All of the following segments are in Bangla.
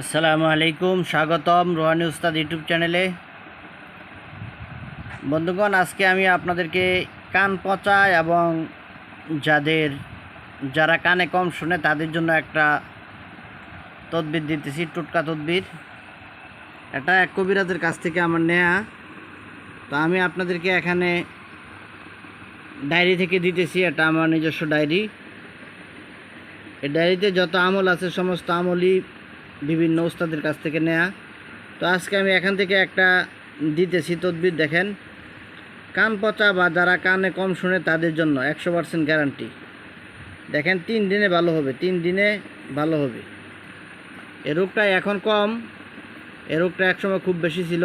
আসসালামু আলাইকুম, স্বাগতম রোহানি উস্তাদ ইউটিউব চ্যানেলে। বন্ধুগণ, আজকে আমি আপনাদেরকে কান পচা এবং যাদের, যারা কানে কম শুনে, তাদের জন্য একটা তদবির দিতেছি, টুটকা তদবির। এটা এক কবিরাজের কাছ থেকে আমার নেয়া। তো আমি আপনাদেরকে এখানে ডায়েরি থেকে দিতেছি, এটা আমার নিজস্ব ডায়েরি। এই ডায়েরিতে যত আমল আছে, সমস্ত আমলই বিভিন্ন ওস্তাদের কাছ থেকে নেয়া। তো আজকে আমি এখান থেকে একটা দিতেছি তদবির, দেখেন। কান পচা বা যারা কানে কম শুনে তাদের জন্য একশো পার্সেন্ট গ্যারান্টি দেখেন, তিন দিনে ভালো হবে, তিন দিনে ভালো হবে। এ রোগটা এখন কম, এ রোগটা একসময় খুব বেশি ছিল।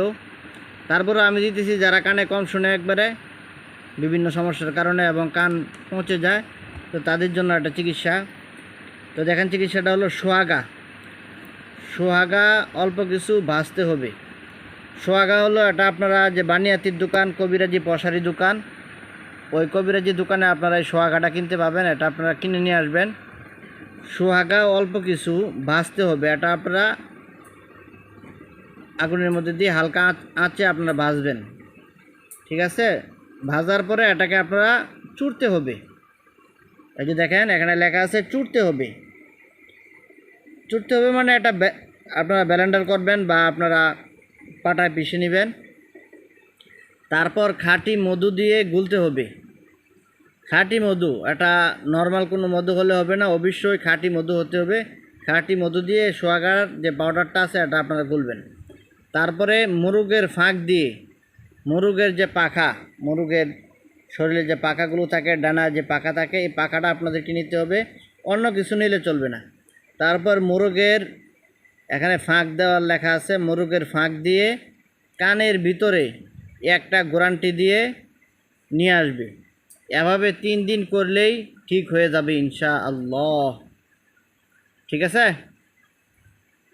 তারপরে আমি দিতেছি, যারা কানে কম শুনে একবারে বিভিন্ন সমস্যার কারণে এবং কান পৌঁছে যায়, তো তাদের জন্য একটা চিকিৎসা। তো দেখেন, চিকিৎসাটা হলো সোহাগা সোহাগা অল্প কিছু ভাজতে হবে। সোহাগা হলো এটা আপনারা যে বানিয়াতির দোকান, কবিরাজি পশারি দোকান, ওই কবিরাজি দোকানে আপনারা এই সোহাগাটা কিনতে পাবেন, এটা আপনারা কিনে নিয়ে আসবেন। সোহাগা অল্প কিছু ভাজতে হবে, এটা আপনারা আগুনের মধ্যে দিয়ে হালকা আঁচ- আপনারা ভাজবেন ঠিক আছে? ভাজার পরে এটাকে আপনারা চুরতে হবে। এই যে দেখেন, এখানে লেখা আছে চুরতে হবে। চুরতে হবে মানে এটা আপনারা ব্যালেন্ডার করবেন বা আপনারা পাটায় পিষে নেবেন। তারপর খাঁটি মধু দিয়ে গুলতে হবে। খাঁটি মধু, এটা নর্মাল কোনো মধু হলে হবে না, অবশ্যই খাঁটি মধু হতে হবে। খাঁটি মধু দিয়ে সোয়াগার যে পাউডারটা আছে, এটা আপনারা গুলবেন। তারপরে মুরুগের ফাঁক দিয়ে, মুরুগের যে পাখা, মুরুগের শরীরে যে পাখাগুলো থাকে ডানা যে পাখা থাকে, এই পাখাটা আপনাদেরকে নিতে হবে। অন্য কিছু নিলে চলবে না। তারপর মোরগের এখানে ফাঁক দেওয়ার লেখা আছে, মোরগের ফাঁক দিয়ে কানের ভিতরে একটা গোরান্টি দিয়ে নিয়ে আসবে। এভাবে তিন দিন করলেই ঠিক হয়ে যাবে ইনশা আল্লাহ ঠিক আছে?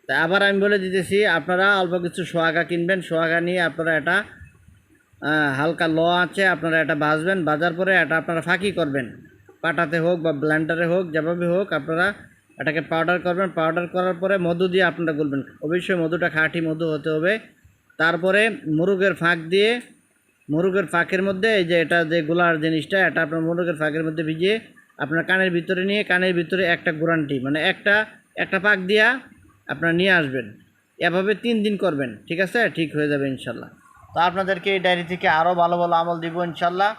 তা আবার আমি বলে দিতেছি, আপনারা অল্প কিছু সোহাগা কিনবেন, সোহাগা নিয়ে আপনারা এটা হালকা ল আছে, আপনারা এটা ভাজবেন, ভাজার পরে এটা আপনারা ফাঁকি করবেন। পাটাতে হোক বা ব্ল্যান্ডারে হোক, যেভাবে হোক, আপনারা এটাকে পাউডার করবেন পাউডার করার পরে মধু দিয়ে আপনারা গুলবেন। অবশ্যই মধুটা খাঁটি মধু হতে হবে। তারপরে মুরগের ফাঁক দিয়ে, মুরগের ফাঁকের মধ্যে এই যে এটা যে গোলার জিনিসটা, এটা আপনার মুরগের ফাঁকের মধ্যে ভিজিয়ে আপনার কানের ভিতরে নিয়ে, কানের ভিতরে একটা গ্যারান্টি মানে একটা একটা পাক দিয়া আপনারা নিয়ে আসবেন। এভাবে তিন দিন করবেন, ঠিক আছে? ঠিক হয়ে যাবে ইনশাল্লাহ। তো আপনাদেরকে এই ডায়েরি থেকে আরও ভালো ভালো আমল দিব ইনশাল্লাহ।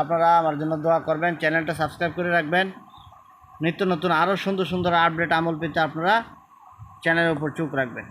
আপনারা আমার জন্য দোয়া করবেন, চ্যানেলটা সাবস্ক্রাইব করে রাখবেন। নিত্য নতুন আরও সুন্দর সুন্দর আপডেট আমল পেতে আপনারা চ্যানেলের উপর চোখ রাখবেন।